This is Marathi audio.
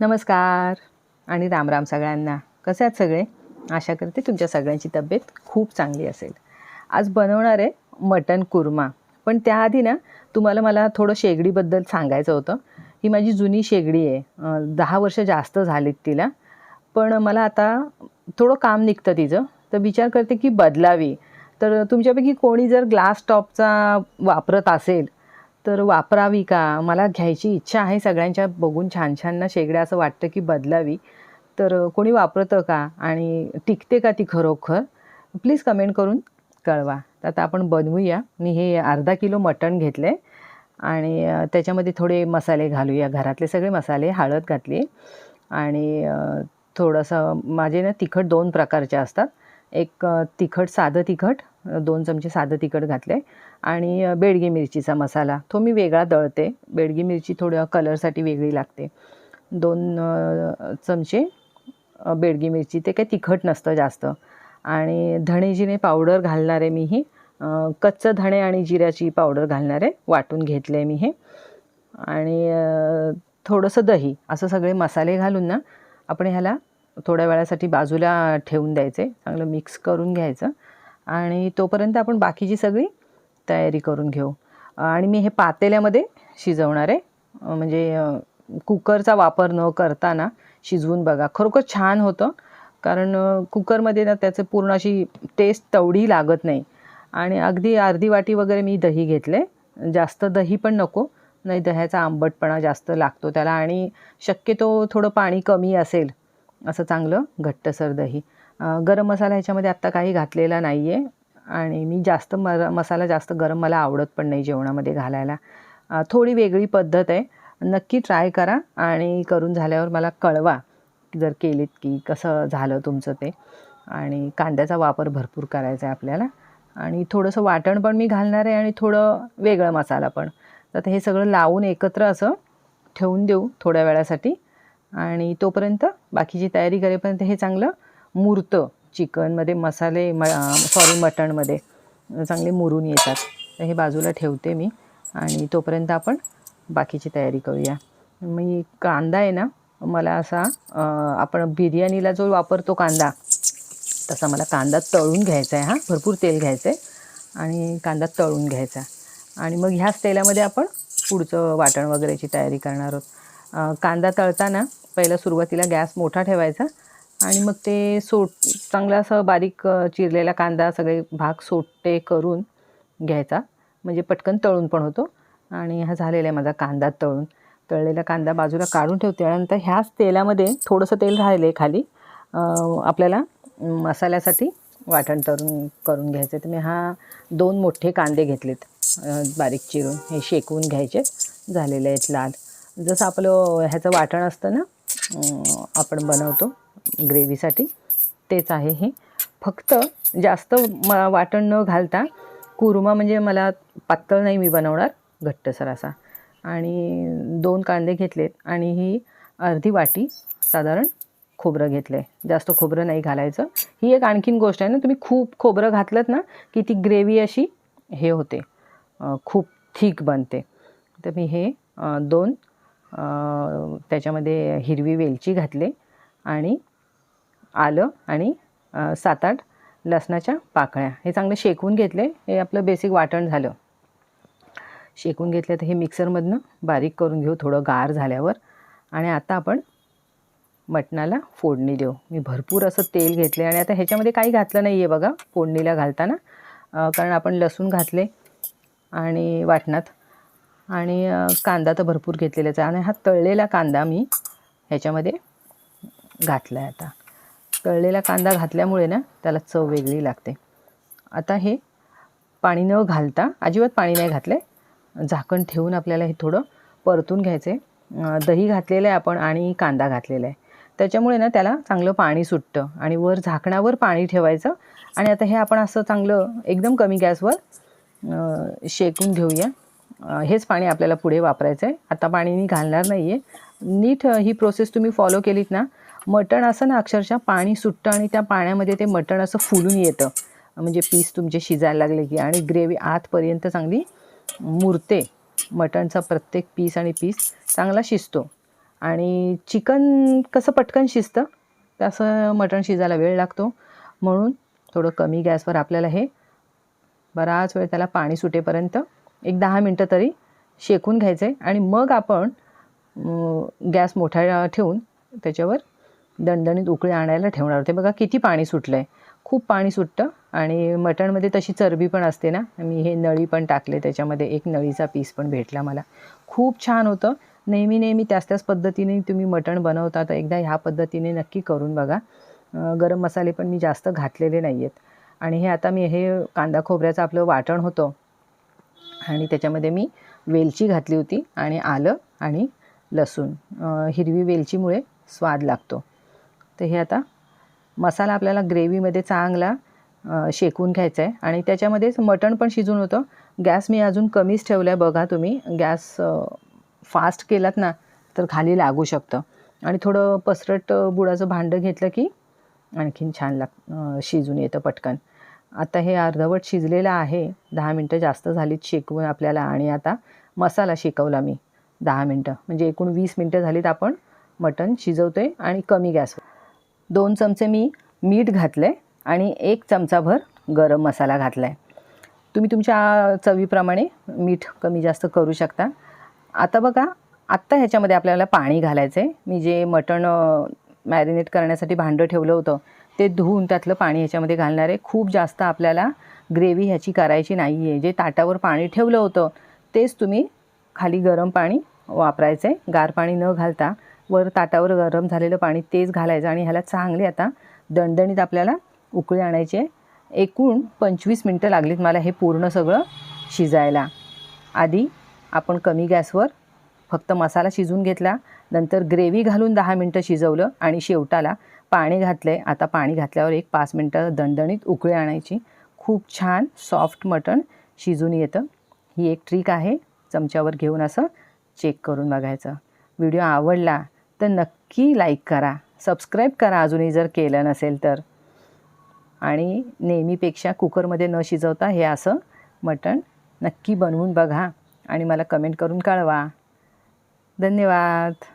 नमस्कार. आणि राम राम सगळ्यांना. कसे आहात सगळे? आशा करते तुमच्या सगळ्यांची तब्येत खूप चांगली असेल. आज बनवणार आहे मटन कुर्मा. पण त्याआधी ना तुम्हाला मला थोडं शेगडीबद्दल सांगायचं होतं. ही माझी जुनी शेगडी आहे. दहा वर्ष जास्त झालीत तिला. पण मला आता थोडं काम निघतं तिचं. तर विचार करते की बदलावी. तर तुमच्यापैकी कोणी जर ग्लास टॉपचा वापरत असेल तर वापरावी का? मला घ्यायची इच्छा आहे सगळ्यांच्या बघून छान छान ना शेगड्या असं वाटतं की बदलावी. तर कोणी वापरतं का? आणि टिकते का ती खरोखर? प्लीज कमेंट करून कळवा. तर आता आपण बनवूया. मी हे अर्धा किलो मटण घेतलं आहे आणि त्याच्यामध्ये थोडे मसाले घालूया. घरातले सगळे मसाले हळद घातली. आणि थोडंसं माझे ना तिखट दोन प्रकारचे असतात. एक तिखट साधं तिखट दोन चमचे साधं तिखट घातले आणि बेडगी मिरचीचा मसाला. तो मी वेगळा दळते. बेडगी मिरची थोड्या कलरसाठी वेगळी लागते. दोन चमचे बेडगी मिरची. ते काही तिखट नसतं जास्त. आणि धणे जिरे पावडर घालणार आहे मी ही कच्चं धणे आणि जिऱ्याची पावडर घालणार आहे वाटून घेतलं आहे मी हे. आणि थोडंसं दही. असं सगळे मसाले घालून ना आपण ह्याला थोड्या वेळासाठी बाजूला ठेवून द्यायचे. चांगलं मिक्स करून घ्यायचं. आणि तोपर्यंत आपण बाकीची सगळी तयारी करून घेऊ. आणि मी हे पातेल्यामध्ये शिजवणार आहे म्हणजे कुकरचा वापर न करताना शिजवून बघा. खरोखर छान होतं कारण कुकरमध्ये ना त्याचं पूर्ण अशी टेस्ट तेवढी लागत नाही. आणि अगदी अर्धी वाटी वगैरे मी दही घेतले. जास्त दही पण नको नाही दह्याचा आंबटपणा जास्त लागतो त्याला. आणि शक्यतो थोडं पाणी कमी असेल असं चांगलं घट्टसर दही. गरम मसाला ह्याच्यामध्ये आत्ता काही घातलेला नाही आहे आणि मी जास्त मर मसाला जास्त गरम मला आवडत पण नाही जेवणामध्ये घालायला. थोडी वेगळी पद्धत आहे. नक्की ट्राय करा आणि करून झाल्यावर मला कळवा जर केलीत की कसं झालं तुमचं ते. आणि कांद्याचा वापर भरपूर करायचा आहे आपल्याला. आणि थोडंसं वाटण पण मी घालणार आहे आणि थोडं वेगळं मसाला पण. तर हे सगळं लावून एकत्र असं ठेवून देऊ थोड्या वेळासाठी. आणि तोपर्यंत बाकीची तयारी करेपर्यंत हे चांगलं मुरतं चिकनमध्ये मसाले म सॉरी मटणमध्ये. चांगले मुरून येतात. तर हे बाजूला ठेवते मी आणि तोपर्यंत आपण बाकीची तयारी करूया. मी कांदा आहे ना मला असा आपण बिर्याणीला जो वापरतो कांदा तसा मला कांदा तळून घ्यायचा आहे हा. भरपूर तेल घ्यायचं आहे आणि कांदा तळून घ्यायचा. आणि मग ह्याच तेलामध्ये आपण पुढचं वाटण वगैरेची तयारी करणार आहोत. कांदा तळताना पहिला सुरुवातीला गॅस मोठा ठेवायचा आणि मग ते सोट चांगला असं बारीक चिरलेला कांदा सगळे भाग सोटे करून घ्यायचा. म्हणजे पटकन तळून पण होतो. आणि हा झालेला आहे माझा कांदा तळून. तळलेला कांदा बाजूला काढून ठेवते. त्यानंतर ह्याच तेलामध्ये थोडंसं तेल राहिलं आहे खाली आपल्याला मसाल्यासाठी वाटण तरून करून घ्यायचं तर मी हा दोन मोठे कांदे घेतलेत. बारीक चिरून. हे शेकवून घ्यायचे झालेले आहेत लाल. जसं आपलं ह्याचं वाटण असतं ना आपण बनवतो ग्रेव्हीसाठी. तेच आहे हे. फक्त जास्त म वाटण न घालता कुर्मा म्हणजे मला पातळ नाही मी बनवणार घट्टसर असा आणि दोन कांदे घेतलेत आणि ही अर्धी वाटी साधारण खोबरं घेतलं आहे जास्त खोबरं नाही घालायचं. ही एक आणखीन गोष्ट आहे ना तुम्ही खूप खोबरं घातलं ना की ती ग्रेव्ही अशी हे होते. खूप थिक बनते. तर मी हे दोन त्याच्यामध्ये हिरवी वेलची घातले आणि आलं आणि सात आठ लसणाच्या पाकळ्या. हे चांगलं शेकून घेतले. हे आपलं बेसिक वाटण झालं. शेकून घेतलं तर हे मिक्सरमधनं बारीक करून घेऊ. थोडं गार झाल्यावर. आणि आता आपण मटणाला फोडणी देऊ. मी भरपूर असं तेल घेतले आणि आता ह्याच्यामध्ये काही घातलं नाही आहे बघा फोडणीला घालताना. कारण आपण लसूण घातले आणि वाटणात आणि कांदा तर भरपूर घेतलेलाच आहे. आणि हा तळलेला कांदा मी ह्याच्यामध्ये घातला आहे आता. तळलेला कांदा घातल्यामुळे ना त्याला चव वेगळी लागते. आता हे पाणी न घालता अजिबात पाणी नाही घातलं आहे झाकण ठेवून आपल्याला हे थोडं परतून घ्यायचं आहे दही घातलेलं आहे आपण आणि कांदा घातलेला आहे त्याच्यामुळे ना त्याला चांगलं पाणी सुटतं आणि वर झाकणावर पाणी ठेवायचं. आणि आता हे आपण असं चांगलं एकदम कमी गॅसवर शेकून घेऊया. हेच पाणी आपल्याला पुढे वापरायचं आहे आता पाणी मी घालणार नाही आहे नीट ही प्रोसेस तुम्ही फॉलो केलीत ना मटण असं ना अक्षरशः पाणी सुटतं आणि त्या पाण्यामध्ये ते मटण असं फुलून येतं. म्हणजे पीस तुमचे शिजायला लागले की आणि ग्रेव्ही आतपर्यंत चांगली मुरते. मटणचा प्रत्येक पीस आणि पीस चांगला शिजतो. आणि चिकन कसं पटकन शिजतं तसं मटण शिजायला वेळ लागतो. म्हणून थोडं कमी गॅसवर आपल्याला हे बराच वेळ त्याला पाणी सुटेपर्यंत एक दहा मिनटं तरी शेकून घ्यायचं आहे आणि मग आपण गॅस मोठा ठेवून त्याच्यावर दणदणीत उकळी आणायला ठेवणार होते बघा किती पाणी सुटलं आहे खूप पाणी सुटतं आणि मटणमध्ये तशी चरबी पण असते ना. मी हे नळी पण टाकले त्याच्यामध्ये एक नळीचा पीस पण भेटला मला. खूप छान होतं. नेहमी नेहमी त्याच त्याच पद्धतीने तुम्ही मटण बनवता तर एकदा ह्या पद्धतीने नक्की करून बघा. गरम मसाले पण मी जास्त घातलेले नाही आहेत आणि हे आता मी हे कांदा खोबऱ्याचं आपलं वाटण होतं. आणि त्याच्यामध्ये मी वेलची घातली होती आणि आलं आणि लसूण. हिरवी वेलचीमुळे स्वाद लागतो. तर हे आता मसाला आपल्याला ग्रेव्हीमध्ये चांगला शेकून घ्यायचा आहे आणि त्याच्यामध्येच मटण पण शिजून होतं. गॅस मी अजून कमीच ठेवला आहे बघा तुम्ही. गॅस फास्ट केलात ना तर खाली लागू शकतं. आणि थोडं पसरट बुडाचं भांडं घेतलं की आणखीन छान लाग शिजून येतं पटकन. आता हे अर्धवट शिजलेलं आहे. दहा मिनटं जास्त झालीत शेकवून आपल्याला आणि आता मसाला शेकवला मी. दहा मिनटं. म्हणजे एकूण वीस मिनटं झालीत आपण मटण शिजवतो आहे आणि कमी गॅसवर दोन चमचे मी मीठ घातलं आहे आणि एक चमचाभर गरम मसाला घातला आहे तुम्ही तुमच्या चवीप्रमाणे मीठ कमी जास्त करू शकता. आता बघा आत्ता ह्याच्यामध्ये आपल्याला पाणी घालायचं आहे मी जे मटण मॅरिनेट करण्यासाठी भांडं ठेवलं होतं ते धुवून त्यातलं पाणी ह्याच्यामध्ये घालणार. आहे खूप जास्त आपल्याला ग्रेव्ही ह्याची करायची नाही आहे जे ताटावर पाणी ठेवलं होतं तेच तुम्ही खाली गरम पाणी वापरायचं. आहे गार पाणी न घालता वर ताटावर गरम झालेलं पाणी तेच घालायचं आणि ह्याला चांगले आता दणदणीत आपल्याला उकळी आणायचे एकूण पंचवीस मिनटं लागलीत मला हे पूर्ण सगळं शिजायला. आधी आपण कमी गॅसवर फक्त मसाला शिजून घेतला नंतर ग्रेव्ही घालून दहा मिनटं शिजवलं आणि शेवटाला पाणी घातलं आहे आता पाणी घातल्यावर एक पाच मिनटं दणदणीत उकळी आणायची. खूप छान सॉफ्ट मटण शिजून येतं. ही एक ट्रिक आहे. चमच्यावर घेऊन असं चेक करून बघायचं. व्हिडिओ आवडला तर नक्की लाईक करा. सबस्क्राईब करा अजूनही जर केलं नसेल तर. आणि नेहमीपेक्षा कुकरमध्ये न शिजवता हे असं मटण नक्की बनवून बघा आणि मला कमेंट करून कळवा. धन्यवाद.